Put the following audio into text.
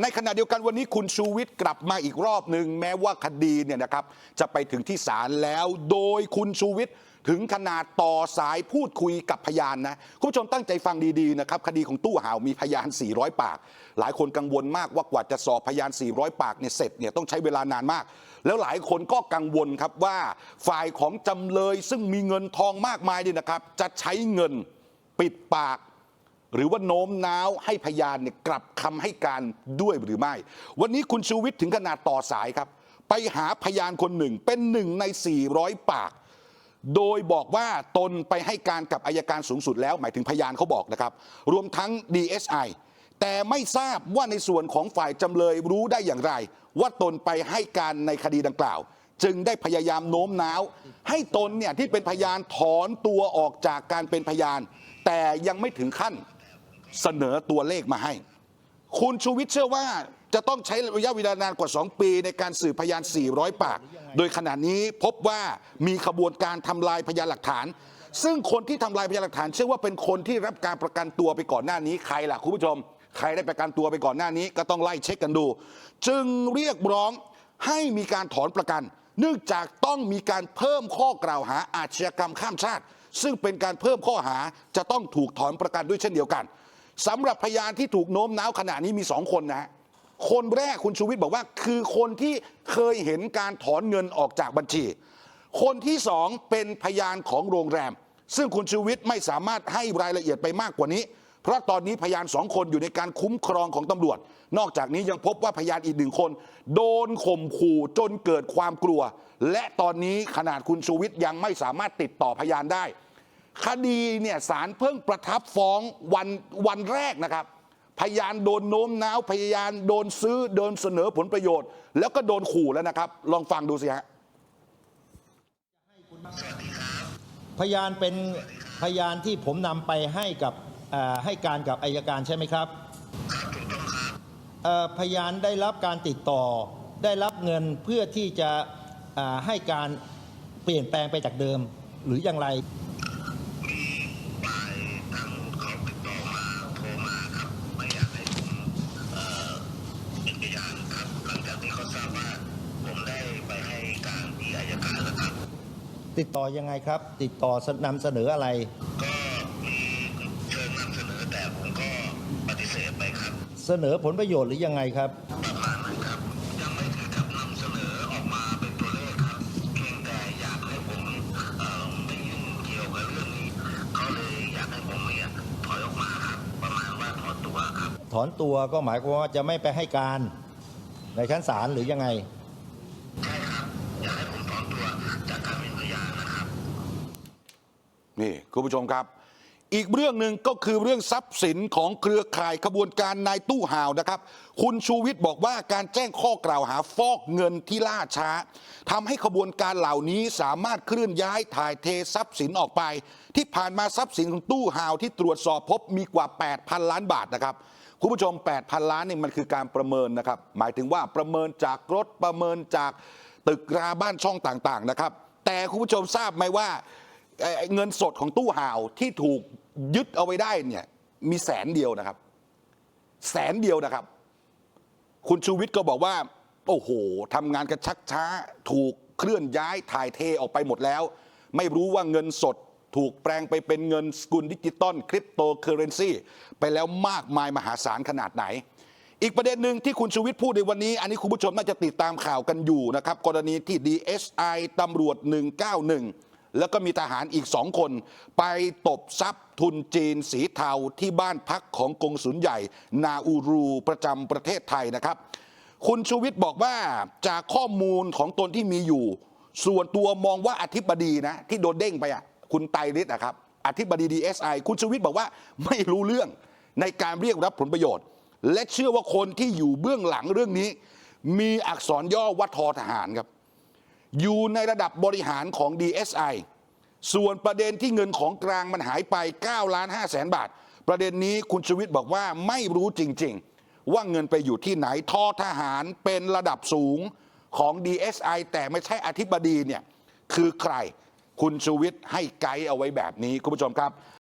ในขณะเดียวกันวันนี้คุณชูวิทย์กลับมาอีกรอบหนึ่งแม้ว่าคดีเนี่ยนะครับจะไปถึงที่ศาลแล้ว โดยคุณชูวิทย์ถึงขนาดต่อสายพูดคุยกับพยานนะคุณผู้ชมตั้งใจฟังดีๆนะครับคดีของตู้ห่าวมีพยาน 400 ปาก หลายคนกังวลมากว่ากว่าจะสอบพยาน 400 ปากเนี่ยเสร็จเนี่ยต้องใช้เวลานานมาก แล้วหลายคนก็กังวลครับว่าฝ่ายของจำเลยซึ่งมีเงินทองมากมายเนี่ยนะครับ จะใช้เงินปิดปาก หรือว่าโน้มน้าวให้พยานเนี่ยกลับคำให้การด้วยหรือไม่ วันนี้คุณชูวิทย์ถึงขนาดต่อสายครับ ไปหาพยานคนหนึ่งเป็นหนึ่งใน 400 ปาก โดยบอกว่าตนไปให้การกับอายการสูงสุดแล้ว หมายถึงพยานเขาบอกนะครับ รวมทั้ง DSI แต่ไม่ทราบว่าในส่วนของฝ่ายจำเลยรู้ได้อย่างไร ว่าตนไปให้การในคดีดังกล่าว จึงได้พยายามโน้มน้าว ให้ตนเนี่ยที่เป็นพยานถอนตัวออกจากการเป็นพยาน แต่ยังไม่ถึงขั้น เสนอตัวเลขมาให้ คุณชูวิทย์เชื่อว่าจะต้องใช้ระยะเวลานานกว่า 2 ปีในการสืบพยาน 400 ปาก โดยขณะนี้พบว่ามีขบวนการทำลายพยานหลักฐาน ซึ่งคนที่ทำลายพยานหลักฐาน เชื่อว่าเป็นคนที่รับการประกันตัวไปก่อนหน้านี้ใครล่ะคุณผู้ชม ใครได้ประกันตัวไปก่อนหน้านี้ ก็ต้องไล่เช็คกันดู จึงเรียกร้องให้มีการถอนประกัน เนื่องจากต้องมีการเพิ่มข้อกล่าวหาอาชญากรรมข้ามชาติ ซึ่งเป็นการเพิ่มข้อหาจะต้องถูกถอนประกันด้วยเช่นเดียวกัน สำหรับพยานที่ถูกโน้มน้าวขณะนี้มีสองคนนะฮะคนแรกคุณชูวิทย์บอกว่า คือคนที่เคยเห็นการถอนเงินออกจากบัญชี คนที่สองเป็นพยานของโรงแรม ซึ่งคุณชูวิทย์ไม่สามารถให้รายละเอียดไปมากกว่านี้ เพราะตอนนี้พยานสองคนอยู่ในการคุ้มครองของตำรวจ นอกจากนี้ยังพบว่าพยานอีกหนึ่งคน โดนข่มขู่จนเกิดความกลัว และตอนนี้ขนาดคุณชูวิทย์ยังไม่สามารถติดต่อพยานได้ คดีเนี่ยศาลเพิ่งประทับฟ้องวันวันแรกนะครับ พยานโดนโน้มน้าว พยานโดนซื้อโดนเสนอผลประโยชน์ แล้วก็โดนขู่แล้วนะครับ ลองฟังดูสิฮะพยานเป็นพยานที่ผมนำไปให้กับให้การกับอายการใช่ไหมครับพยานได้รับการติดต่อ ได้รับเงินเพื่อที่จะให้การเปลี่ยนแปลงไปจากเดิมหรืออย่างไร ฝ่ายทางเขาติดต่อมาโทรมาครับ ไม่อยากให้ผมเอ่อเป็นพยานครับ หลังจากที่เขาทราบว่าผมได้ไปให้การที่อายการแล้วครับ ติดต่อยังไงครับ ติดต่อนำเสนออะไร ก็มีเชิญนำเสนอแต่ผมก็ปฏิเสธไปครับเสนอผลประโยชน์หรือยังไงครับประมาณนั้นครับยังไม่ถึงกับนำเสนอออกมาเป็นตัวเลขครับเพียงแต่อยากให้ผมเอ่อไม่ยุ่งเกี่ยวกับเรื่องนี้เขาเลยอยากให้ผมเนี่ยถอยออกมาครับ ประมาณว่าถอนตัวครับ ถอนตัวก็หมายความว่าจะไม่ไปให้การในชั้นศาลหรือยังไง ใช่ครับ อยากให้ผมถอนตัวจากการเป็านะครับนี่คุณผู้ชมครับ อีกเรื่องหนึ่งก็คือเรื่องทรัพย์สินของเครือข่ายขบวนการนายตู้ห่าวนะครับ คุณชูวิทย์บอกว่าการแจ้งข้อกล่าวหาฟอกเงินที่ล่าช้าทำให้ขบวนการเหล่านี้สามารถเคลื่อนย้ายถ่ายเททรัพย์สินออกไป ที่ผ่านมาทรัพย์สินของตู้ห่าวที่ตรวจสอบพบมีกว่า 8,000 ล้านบาทนะครับคุณผู้ชม 8,000 ล้านนี่มันคือการประเมินนะครับ หมายถึงว่าประเมินจากรถประเมินจากตึกราบ้านช่องต่างๆนะครับ แต่คุณผู้ชมทราบไหมว่าเงินสดของตู้ห่าวที่ถูกยึดเอาไว้ได้เนี่ยมีแสนเดียวนะครับ แสนเดียวนะครับ คุณชูวิทย์ก็บอกว่า โอ้โหทำงานกันชักช้า ถูกเคลื่อนย้ายถ่ายเทออกไปหมดแล้ว ไม่รู้ว่าเงินสดถูกแปลงไปเป็นเงินสกุลดิจิตอลคริปโตเคอเรนซีไปแล้วมากมายมหาศาลขนาดไหน อีกประเด็นหนึ่งที่คุณชูวิทย์พูดในวันนี้ อันนี้คุณผู้ชมน่าจะติดตามข่าวกันอยู่นะครับ กรณีที่ DSI ตำรวจ 191 แล้วก็มีทหารอีกสองคน ไปตบทรัพย์ทุนจีนสีเทาที่บ้านพักของกงสุลใหญ่ นาอูรูประจำประเทศไทยนะครับ คุณชูวิทย์บอกว่าจากข้อมูลของตนที่มีอยู่ ส่วนตัวมองว่าอธิบดีนะ ที่โดนเด้งไปอะคุณไตรฤทธิ์นะครับอธิบดี DSI คุณชูวิทย์บอกว่าไม่รู้เรื่องในการเรียกรับผลประโยชน์ และเชื่อว่าคนที่อยู่เบื้องหลังเรื่องนี้ มีอักษรย่อว่าทอทหารครับ อยู่ในระดับบริหารของ DSI ส่วนประเด็นที่เงินของกลางมันหายไป9ล้าน5แสนบาท ประเด็นนี้คุณชูวิทย์บอกว่าไม่รู้จริง ๆ ว่าเงินไปอยู่ที่ไหนทอทหารเป็นระดับสูงของ DSI แต่ไม่ใช่อธิบดีเนี่ยคือใครคุณชูวิทย์ให้ไกด์เอาไว้แบบนี้คุณผู้ชมครับ